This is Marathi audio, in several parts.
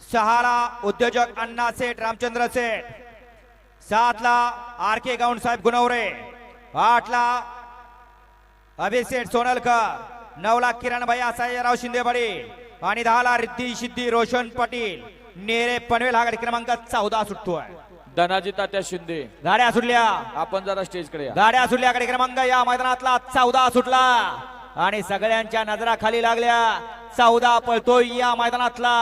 सहाला उद्योजक अण्णा सेठ रामचंद्र सेठ सातला आर के गाऊन साहेब गुणवरे आठला अभिषेक सोनलकर नऊला किरण भैया सायराव शिंदेबडी आणि दहाला रिद्धी सिद्धी रोशन पाटील नेरे पनवेल हा गाडी क्रमांक चौदा सुटतोय. धनाजी तात्या शिंदे. गाड्या सुटल्या. आपण जरा स्टेजकडे या. गाड्या सुटल्या गाडी क्रमांक या मैदानातला चौदा सुटला. आणि सगळ्यांच्या नजरा खाली लागल्या. चौदा पळतोय या मैदानातला.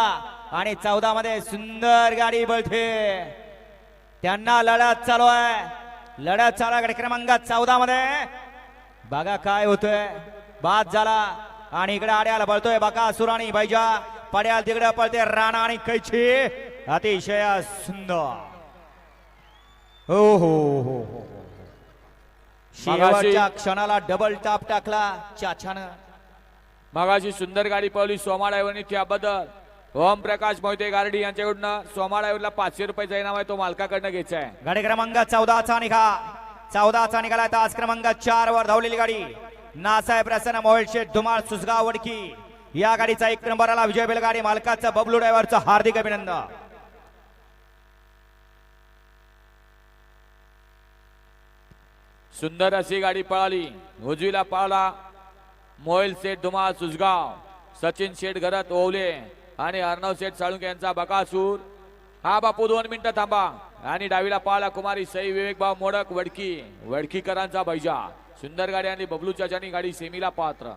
आणि चौदा मध्ये सुंदर गाडी पळते त्यांना लढत चालू आहे. लढत चालू आहे क्रमांक चौदा मध्ये. बघा काय होतंय. बाद झाला. आणि इकडे आड्याला पळतोय बघा सुराणी बैजा पड्याल तिकडे पळते राणा आणि कैची. अतिशय सुंदर. हो हो हो हो शेवटच्या क्षणाला डबल टाप टाकला चाच्यानं. मगाशी सुंदर गाडी पळवली सोमा त्याबद्दल. ओम प्रकाश मोहिते गारडी यांच्याकडून सोमा ड्रायव्हरला पाचशे रुपयाचा इनाम आहे तो मालकाकडनं घ्यायचा आहे. गाडी क्रमांक चौदाचा निघा. चौदाचा निघाला तास क्रमांक चार वर धावलेली गाडी. नासाहेब प्रसन्न मोहोळ शेठ धुमाळ सुसगाव वडकी. या गाडीचा एक नंबरला विजय बेलगाडी मालकाचा बबलू ड्रायव्हरचं हार्दिक अभिनंदन. सुंदर अशी गाडी पळाली उजवीला पळाला मोहिल शेठ धुमाळ सुसगाव सचिन शेठ घरात ओवले. आणि अर्णव शेठ साळुंके यांचा बकासूर. हा बापू दोन मिनिटं थांबा. आणि डावीला पाला कुमारी सई विवेक मोडक वडकी. वडकीकरांचा बैजा सुंदर गाडी आणि बबलू चाचानी गाडी सेमीला पात्र.